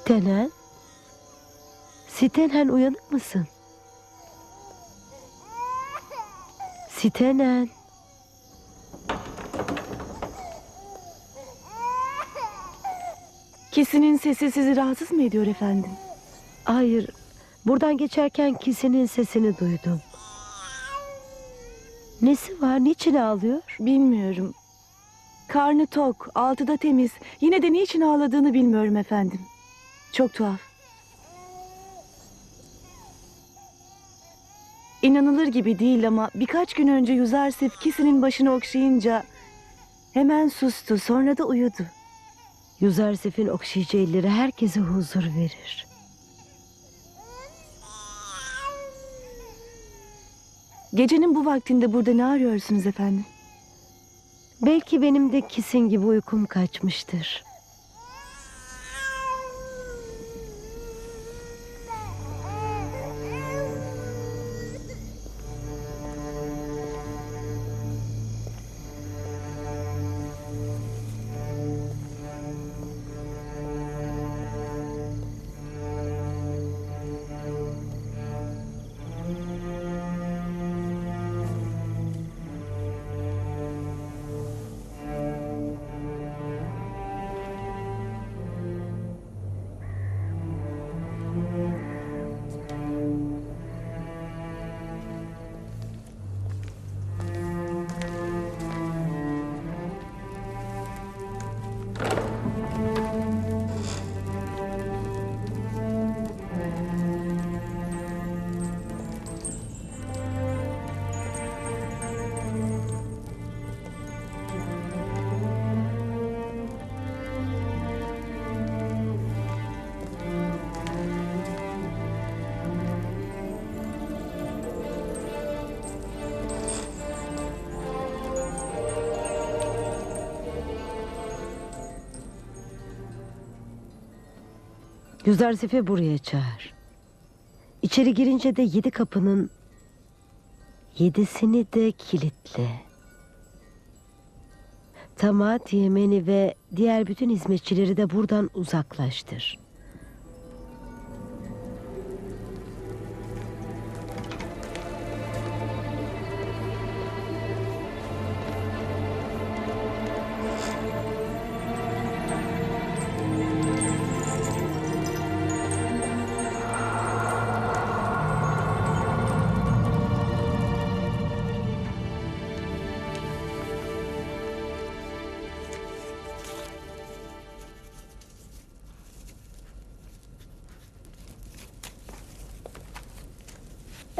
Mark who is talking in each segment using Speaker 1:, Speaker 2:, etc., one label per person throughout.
Speaker 1: Stenen? Stenen uyanık mısın? Stenen.
Speaker 2: Kisinin sesi sizi rahatsız mı ediyor efendim?
Speaker 1: Hayır. Buradan geçerken kisinin sesini duydum. Nesi var? Niçin ağlıyor?
Speaker 2: Bilmiyorum. Karnı tok, altı da temiz. Yine de niçin ağladığını bilmiyorum efendim. Çok tuhaf. İnanılır gibi değil ama birkaç gün önce Yuzarsif Kisi'nin başını okşayınca hemen sustu sonra da uyudu.
Speaker 1: Yüzersif'in okşayıcı elleri herkese huzur verir.
Speaker 2: Gecenin bu vaktinde burada ne arıyorsunuz efendim?
Speaker 1: Belki benim de kisin gibi uykum kaçmıştır. Yüzersif'i buraya çağır. İçeri girince de yedi kapının yedisini de kilitle. Tamat Yemeni ve diğer bütün hizmetçileri de buradan uzaklaştır.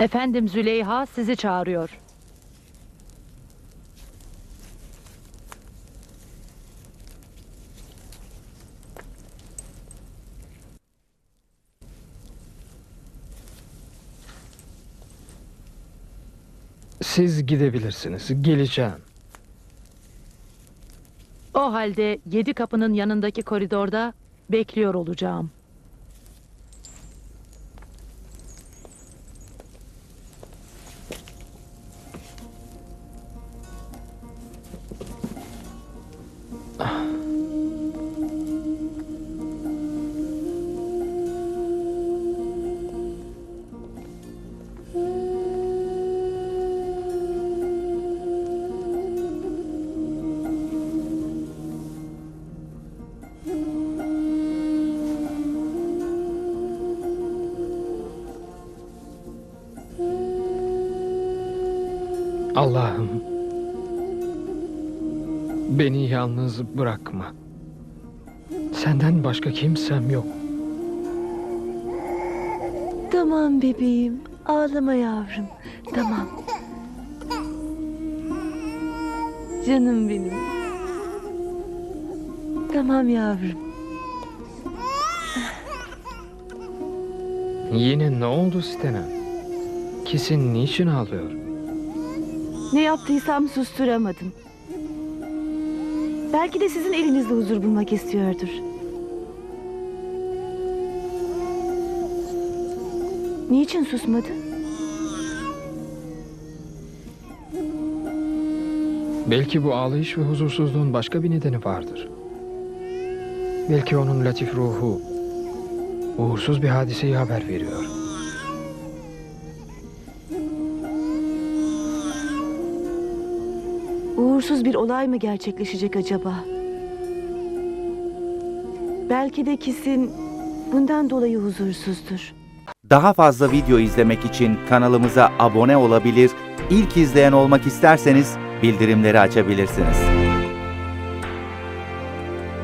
Speaker 3: Efendim Züleyha sizi çağırıyor.
Speaker 4: Siz gidebilirsiniz. Geleceğim.
Speaker 3: O halde yedi kapının yanındaki koridorda bekliyor olacağım.
Speaker 4: Allah'ım. Beni yalnız bırakma. Senden başka kimsem yok.
Speaker 2: Tamam bebeğim, ağlama yavrum. Tamam. Canım benim. Tamam yavrum.
Speaker 4: Yine ne oldu Stena? Kesin niçin ağlıyor?
Speaker 2: Ne yaptıysam susturamadım. Belki de sizin elinizde huzur bulmak istiyordur. Niçin susmadı?
Speaker 4: Belki bu ağlayış ve huzursuzluğun başka bir nedeni vardır. Belki onun latif ruhu uğursuz bir hadiseyi haber veriyor.
Speaker 2: Uğursuz bir olay mı gerçekleşecek acaba? Belki de Kisin bundan dolayı huzursuzdur.
Speaker 5: Daha fazla video izlemek için kanalımıza abone olabilir, ilk izleyen olmak isterseniz bildirimleri açabilirsiniz.